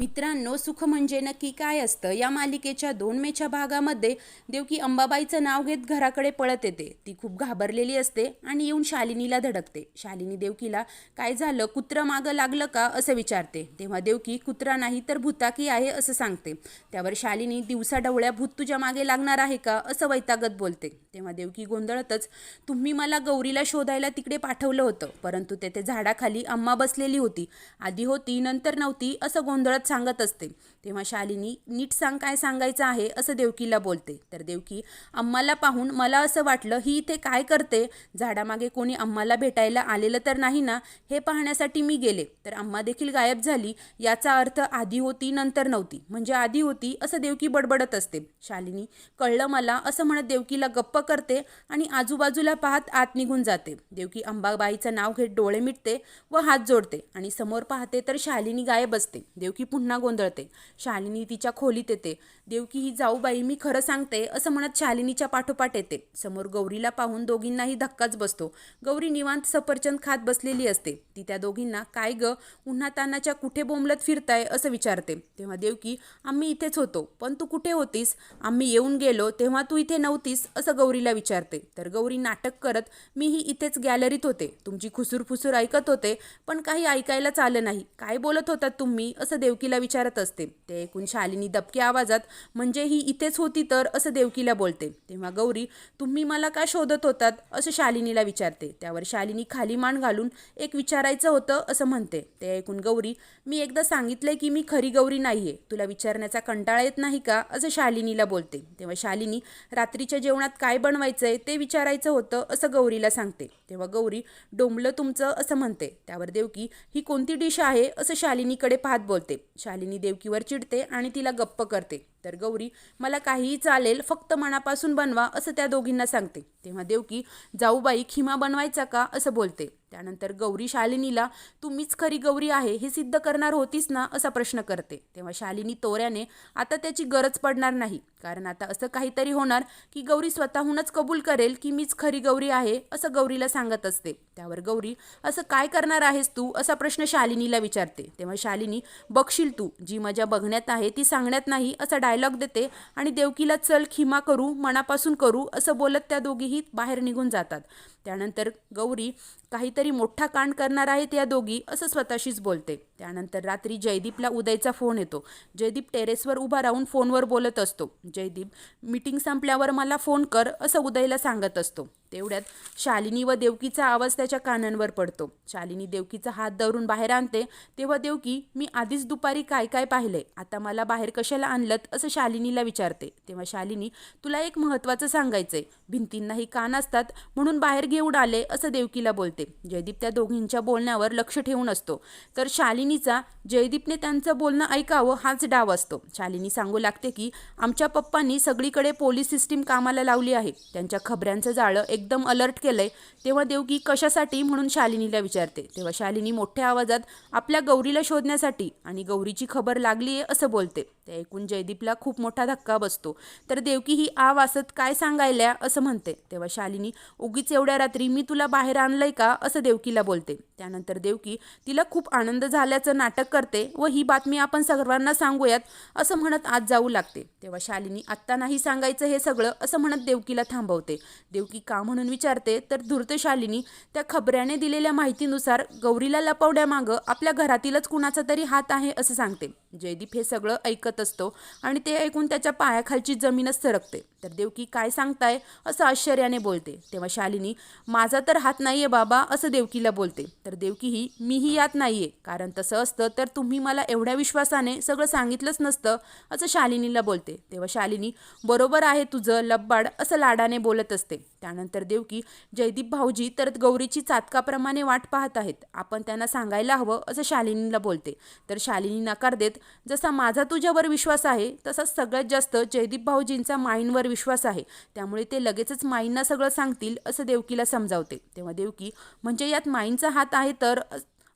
मित्रांनो सुख म्हणजे नक्की काय असतं? या मालिकेच्या दोन मेच्या भागामध्ये देवकी अंबाबाईचं नाव घेत घराकडे पळत येते. ती खूप घाबरलेली असते आणि येऊन शालिनीला धडकते. शालिनी देवकीला काय झालं? कुत्रं मागं लागलं का? असं विचारते. तेव्हा देवकी कुत्रा नाही तर भूताकी आहे असं सांगते. त्यावर शालिनी दिवसा डवळ्या भूत तुझ्या मागे लागणार आहे का? असं वैतागत बोलते. तेव्हा देवकी गोंधळतच तुम्ही मला गौरीला शोधायला तिकडे पाठवलं होतं परंतु तेथे झाडाखाली अम्मा बसलेली होती. आधी होती नंतर नव्हती असं गोंधळत सांगत असते. तेव्हा शालिनी नीट सांग काय सांगायचं आहे असं देवकीला बोलते. तर देवकी अम्माला पाहून मला असं वाटलं ही इथे काय करते? झाडामागे कोणी अम्माला भेटायला आलेलं तर नाही ना? हे पाहण्यासाठी मी गेले. तर अम्मा देखील गायब झाली. याचा अर्थ आधी होती नंतर नव्हती. म्हणजे आधी होती असं देवकी बडबडत असते. शालिनी कळलं मला असं म्हणत देवकीला गप्प करते आणि आजूबाजूला पाहत आत निघून जाते. देवकी अंबाबाईचं नाव घेत डोळे मिटते व हात जोडते आणि समोर पाहते तर शालिनी गायब असते. देवकी पुन्हा गोंधळते. शालिनी तिच्या खोलीत येते. देवकी ही जाऊ बाई मी खरं सांगते असं म्हणत शालिनीच्या पाठोपाठ येते. समोर गौरीला पाहून दोघींनाही धक्काच बसतो. गौरी निवांत सफरचंद खात बसलेली असते. ती त्या दोघींना काय ग उन्हा तानाच्या कुठे बोंबलत फिरताय? असं विचारते. तेव्हा देवकी आम्ही इथेच होतो. पण तू कुठे होतीस? आम्ही येऊन गेलो तेव्हा तू इथे नव्हतीस? असं गौरीला विचारते. तर गौरी नाटक करत मीही इथेच गॅलरीत होते. तुमची खुसूर फुसूर ऐकत होते पण काही ऐकायलाच आलं नाही. काय बोलत होतात तुम्ही? असं देवकी देवकीला विचारत असते. ते ऐकून शालिनी दबक्या आवाजात म्हणजे ही इथेच होती तर? असं देवकीला बोलते. तेव्हा गौरी तुम्ही मला का शोधत होतात? असं शालिनीला विचारते. त्यावर शालिनी खाली मान घालून एक विचारायचं होतं असं म्हणते. ते ऐकून गौरी मी एकदा सांगितलंय की मी खरी गौरी नाहीये. तुला विचारण्याचा कंटाळा येत नाही का? असं शालिनीला बोलते. तेव्हा शालिनी रात्रीच्या जेवणात काय बनवायचंय? ते विचारायचं होतं असं गौरीला सांगते. तेव्हा गौरी डोंबलं तुमचं असं म्हणते. त्यावर देवकी ही कोणती डिश आहे? असं शालिनीकडे पाहत बोलते. शालिनी देवकीवर चिडते आणि तिला गप्प करते. तर गौरी मला काहीही चालेल फक्त मनापासून बनवा असं त्या दोघींना सांगते. तेव्हा देवकी जाऊबाई खिमा बनवायचा का? असं बोलते. त्यानंतर गौरी शालिनीला तुम्हीच खरी गौरी आहे हे सिद्ध करणार होतीस ना? असा प्रश्न करते. तेव्हा शालिनी तोऱ्याने आता त्याची गरज पडणार नाही कारण आता असं काहीतरी होणार की गौरी स्वतःहूनच कबूल करेल की मीच खरी गौरी आहे असं गौरीला सांगत असते. त्यावर गौरी असं काय करणार आहेस तू? असा प्रश्न शालिनीला विचारते. तेव्हा शालिनी बघशील तू जी मजा बघण्यात आहे ती सांगण्यात नाही असा डायलॉग देते आणि देवकीला चल खिमा करू मनापासून करू असं बोलत त्या दोघीही बाहेर निघून जातात. त्यानंतर गौरी काहीतरी मोठा कांड करणार आहेत या दोघी असं स्वतःशीच बोलते. त्यानंतर रात्री जयदीपला उदयचा फोन येतो. जयदीप टेरेसवर उभा राहून फोनवर बोलत असतो. जयदीप मीटिंग संपल्यावर मला फोन कर असं उदयला सांगत असतो. तेवढ्यात शालिनी व देवकीचा आवाज त्याच्या कानांवर पडतो. शालिनी देवकीचा हात धरून बाहेर आणते. तेव्हा देवकी मी आधीच दुपारी काय काय पाहिलंय आता मला बाहेर कशाला आणलत? असं शालिनीला विचारते. तेव्हा शालिनी तुला एक महत्त्वाचं सांगायचंय. भिंतींनाही कान असतात म्हणून बाहेर घेऊन उडाले असं देवकीला बोलते. जयदीप त्या दोघींच्या बोलण्यावर लक्ष ठेवून असतो. तर शालिनीचा जयदीपने त्यांचं बोलणं ऐकावं हाच डाव असतो. शालिनी सांगू लागते की आमच्या पप्पांनी सगळीकडे पोलीस सिस्टीम कामाला लावली आहे. त्यांच्या खबऱ्यांचं जाळं एकदम अलर्ट केलंय. तेव्हा देवकी कशासाठी म्हणून शालिनीला विचारते. तेव्हा शालिनी मोठ्या आवाजात आपल्या गौरीला शोधण्यासाठी आणि गौरीची खबर लागली आहे असं बोलते. ते ऐकून जयदीपला खूप मोठा धक्का बसतो. तर देवकी ही आ वासत काय सांगायल्या? असं म्हणते. तेव्हा शालिनी उगीच एवढ्या रात्री मी तुला बाहेर आणलंय का? असं देवकीला बोलते. त्यानंतर देवकी तिला खूप आनंद झाल्याचं नाटक करते व ही बातमी आपण सर्वांना सांगूयात असं म्हणत आज जाऊ लागते. तेव्हा शालिनी आत्ता नाही सांगायचं हे सगळं असं म्हणत देवकीला थांबवते. देवकी का म्हणून विचारते? तर धूर्त शालिनी त्या खबऱ्याने दिलेल्या माहितीनुसार गौरीला लपवण्यामागं आपल्या घरातीलच कुणाचा तरी हात आहे असं सांगते. जयदीप हे सगळं ऐकत असतो आणि ते ऐकून त्याच्या पायाखालची जमीनच सरकते. तर देवकी काय सांगताय असं आश्चर्याने बोलते. तेव्हा शालिनी माझा तर हात नाहीये बाबा असं देवकीला बोलते. तर देवकी ही मीही यात नाहीये कारण तसं असतं तर तुम्ही मला एवढ्या विश्वासाने सगळं सांगितलंच नसतं असं शालिनीला बोलते. तेव्हा शालिनी बरोबर आहे तुझं लब्बाड असं लाडाने बोलत असते. त्यानंतर देवकी जयदीप भाऊजी तर गौरीची चातकाप्रमाणे वाट पाहत आहेत आपण त्यांना सांगायला हवं असं शालिनीला बोलते. तर शालिनी नकार देत जसा माझा तुझ्यावर विश्वास आहे तसाच सगळ्यात जास्त जयदीप भाऊजींचा माईंवर विश्वास आहे. त्यामुळे ते लगेचच माईंना सगळं सांगतील असं देवकीला समजावते. तेव्हा देवकी म्हणजे यात माईंचा हात आहे तर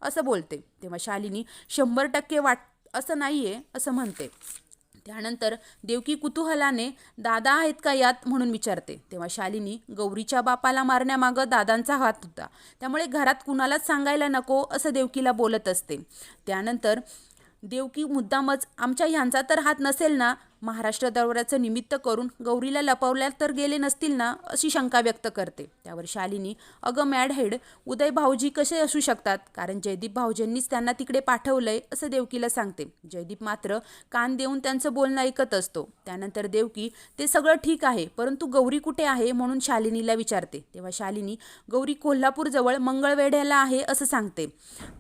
असं बोलते. तेव्हा शालिनी शंभर टक्के वाट असं नाही आहे असं म्हणते. त्यानंतर देवकी कुतूहलाने दादा आहेत का यात? म्हणून विचारते. तेव्हा शालिनी गौरीच्या बापाला मारण्यामागं दादांचा हात होता. त्यामुळे घरात कुणालाच सांगायला नको असं देवकीला बोलत असते. त्यानंतर देवकी मुद्दामच आमच्या ह्यांचा तर हात नसेल ना महाराष्ट्र दौऱ्याचं निमित्त करून गौरीला लपवल्या तर गेले नसतील ना अशी शंका व्यक्त करते. त्यावर शालिनी अगं मॅड हेड उदय भाऊजी कसे असू शकतात? कारण जयदीप भाऊजींनीच त्यांना तिकडे पाठवलंय असं देवकीला सांगते. जयदीप मात्र कान देऊन त्यांचं बोलणं ऐकत असतो. त्यानंतर देवकी ते सगळं ठीक आहे परंतु गौरी कुठे आहे? म्हणून शालिनीला विचारते. तेव्हा शालिनी गौरी कोल्हापूरजवळ मंगळवेढ्याला आहे असं सांगते.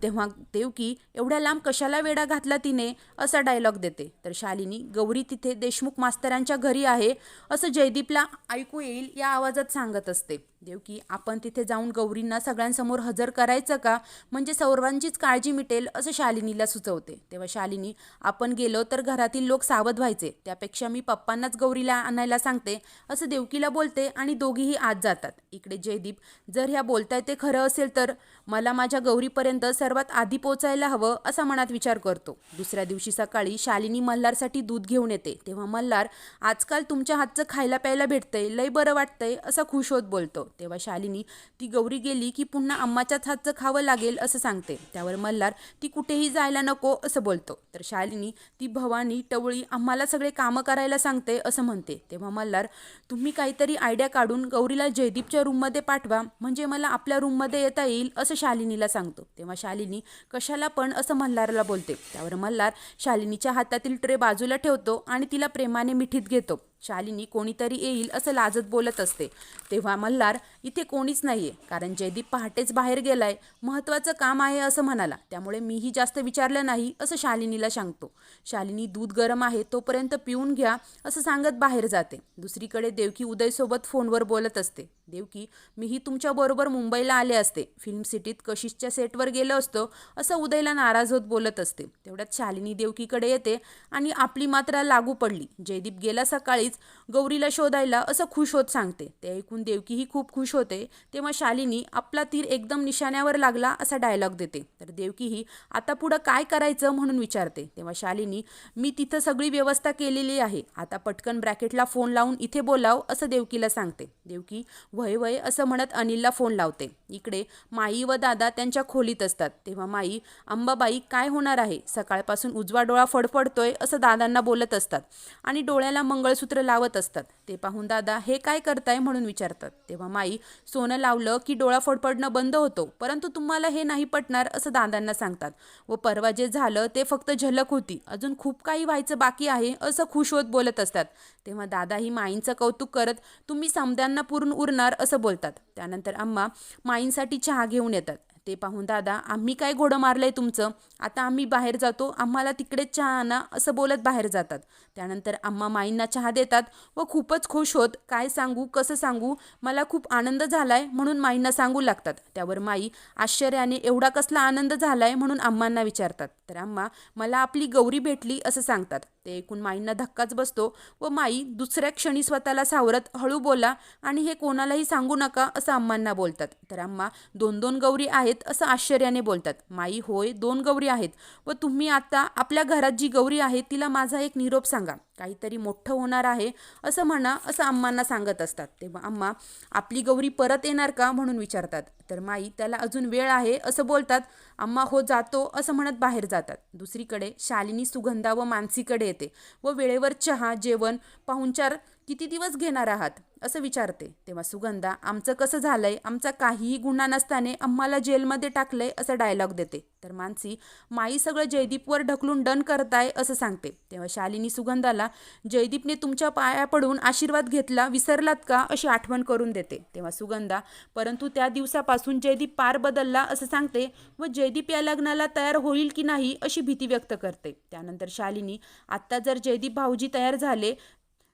तेव्हा देवकी एवढ्या लांब कशाला वेडा घातला तिने? असा डायलॉग देते. तर शालिनी गौरी तिथे देशमुख मास्तरांच्या घरी आहे असं जयदीपला ऐकू येईल या आवाजात सांगत असते. देवकी आपण तिथे जाऊन गौरींना सगळ्यांसमोर हजर करायचं का? म्हणजे सर्वांचीच काळजी मिटेल असं शालिनीला सुचवते. तेव्हा शालिनी आपण गेलो तर घरातील लोक सावध व्हायचे. त्यापेक्षा मी पप्पांनाच गौरीला आणायला सांगते असं देवकीला बोलते आणि दोघीही आत जातात. इकडे जयदीप जर ह्या बोलताय ते खरं असेल तर मला माझ्या गौरीपर्यंत सर्वात आधी पोचायला हवं असा मनात विचार करतो. दुसऱ्या दिवशी सकाळी शालिनी मल्हारसाठी दूध घेऊन येते. तेव्हा मल्हार आजकाल तुमच्या हातचं खायला प्यायला भेटतंय लय बरं वाटतंय असा खुश होत बोलतो. तेव्हा शालिनी ती गौरी गेली की पुन्हा अम्माच्याच हातचं खावं लागेल असं सांगते. त्यावर मल्हार ती कुठेही जायला नको असं बोलतो. तर शालिनी ती भवानी टवळी आम्हाला सगळे कामं करायला सांगते असं म्हणते. तेव्हा मल्हार तुम्ही काहीतरी आयडिया काढून गौरीला जयदीपच्या रूममध्ये पाठवा म्हणजे मला आपल्या रूममध्ये येता येईल असं शालिनीला सांगतो. तेव्हा शालिनी कशाला पण असं मल्हारला बोलते. त्यावर मल्हार शालिनीच्या हातातील ट्रे बाजूला ठेवतो आणि तिला प्रेमाने मिठीत घेतो. शालिनी कोणीतरी येईल असं लाजत बोलत असते. तेव्हा मल्हार इथे कोणीच नाहीये. कारण जयदीप पहाटेच बाहेर गेलाय. महत्त्वाचं काम आहे असं म्हणाला. त्यामुळे मीही जास्त विचारलं नाही असं शालिनीला सांगतो. शालिनी दूध गरम आहे तोपर्यंत पिऊन घ्या असं सांगत बाहेर जाते. दुसरीकडे देवकी उदयसोबत फोनवर बोलत असते. देवकी मीही तुमच्याबरोबर मुंबईला आले असते. फिल्म सिटीत कशिशच्या सेटवर गेलो असतो असं उदयला नाराज होत बोलत असते. तेवढ्यात शालिनी देवकीकडे येते आणि आपली मात्रा लागू पडली. जयदीप गेला सकाळीच गौरीला शोधायला असं खुश होत सांगते. ते ऐकून देवकीही खूप खुश होते तेव्हा शालिनी आपला तीर एकदम निशाण्यावर लागला असा डायलॉग देते. तर देवकी ही आता पुढं काय करायचं? म्हणून विचारते. तेव्हा शालिनी मी तिथं सगळी व्यवस्था केलेली आहे. आता पटकन ब्रॅकेटला फोन लावून इथे बोलाव असं देवकीला सांगते. देवकी वय वय असं म्हणत अनिलला फोन लावते. इकडे माई व दादा त्यांच्या खोलीत असतात. तेव्हा माई अंबाबाई काय होणार आहे? सकाळपासून उजवा डोळा फडफडतोय असं दादांना बोलत असतात. आणि डोळ्याला मंगळसूत्र लावत असतात. ते पाहून दादा हे काय करताय? म्हणून विचारतात. तेव्हा माई सोनं लावलं की डोळा फडफडणं बंद होतो. परंतु तुम्हाला हे नाही पटणार असं दादांना सांगतात. व परवा जे झालं ते फक्त झलक होती. अजून खूप काही व्हायचं बाकी आहे असं खुश होत बोलत असतात. तेव्हा दादा ही माईंचं कौतुक करत तुम्ही समद्यांना पुरून उरणार असं बोलतात. त्यानंतर आम्हा माईंसाठी चहा घेऊन येतात. ते पाहून दादा आम्ही काय घोडं मारलंय तुमचं? आता आम्ही बाहेर जातो आम्हाला तिकडेच चहा आणा असं बोलत बाहेर जातात. त्यानंतर आम्हा माईंना चहा देतात. व खूपच खुश होत. काय सांगू कसं सांगू? मला खूप आनंद झालाय म्हणून माईंना सांगू लागतात. त्यावर माई आश्चर्याने एवढा कसला आनंद झालाय? म्हणून आम्हांना विचारतात. तर आम्हा मला आपली गौरी भेटली असं सांगतात. ते ऐकून माईंना धक्काच बसतो. व माई दुसऱ्या क्षणी स्वतःला सावरत हळू बोला आणि हे कोणालाही सांगू नका असं अम्मांना बोलतात. तर अम्मा दोन दोन गौरी आहेत असं आश्चर्याने बोलतात. माई होय दोन गौरी आहेत. व तुम्ही आता आपल्या घरात जी गौरी आहे तिला माझा एक निरोप सांगा. काहीतरी मोठं होणार आहे असं म्हणा असं अम्मांना सांगत असतात. तेव्हा अम्मा आपली गौरी परत येणार का? म्हणून विचारतात. तर माई त्याला अजून वेळ आहे असं बोलतात. अम्मा हो जातो असं म्हणत बाहेर जातात. दुसरीकडे शालिनी सुगंधा व मानसीकडे येते व वेळेवर चहा जेवण पाहुणचार किती दिवस घेणार आहात? असं विचारते. तेव्हा सुगंधा आमचं कसं झालंय? आमचा काहीही गुन्हा नसताने आम्हाला जेलमध्ये टाकलंय असं डायलॉग देते. तर मानसी माई सगळं जयदीपवर ढकलून डन करताय असं सांगते. तेव्हा शालिनी सुगंधाला जयदीपने तुमच्या पाया पडून आशीर्वाद घेतला विसरलात का? अशी आठवण करून देते. तेव्हा सुगंधा परंतु त्या दिवसापासून जयदीप पार बदलला असं सांगते व जयदीप या लग्नाला तयार होईल की नाही अशी भीती व्यक्त करते. त्यानंतर शालिनी आत्ता जर जयदीप भाऊजी तयार झाले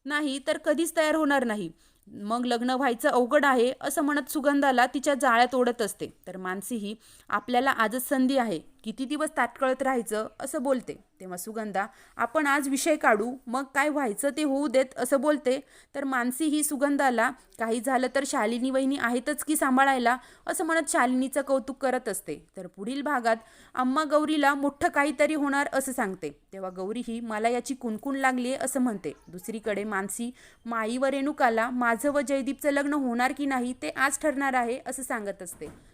नाही तर कधीच तयार होणार नाही. मग लग्न व्हायचं अवघड आहे असं म्हणत सुगंधाला तिच्या जाळ्यात ओढत असते. तर मानसीही आपल्याला आजच संधी आहे. किती दिवस ताटकळत राहायचं असं बोलते. तेव्हा सुगंधा आपण आज विषय काढू मग काय व्हायचं ते होऊ देत असं बोलते. तर मानसी ही सुगंधाला काही झालं तर शालिनी वहिनी आहेतच की सांभाळायला असं म्हणत शालिनीचं कौतुक करत असते. तर पुढील भागात अम्मा गौरीला मोठं काहीतरी होणार असं सांगते. तेव्हा गौरी ही मला याची कुणकुण लागली असं म्हणते. दुसरीकडे मानसी माई व रेणुकाला माझं व जयदीपचं लग्न होणार की नाही ते आज ठरणार आहे असं सांगत असते.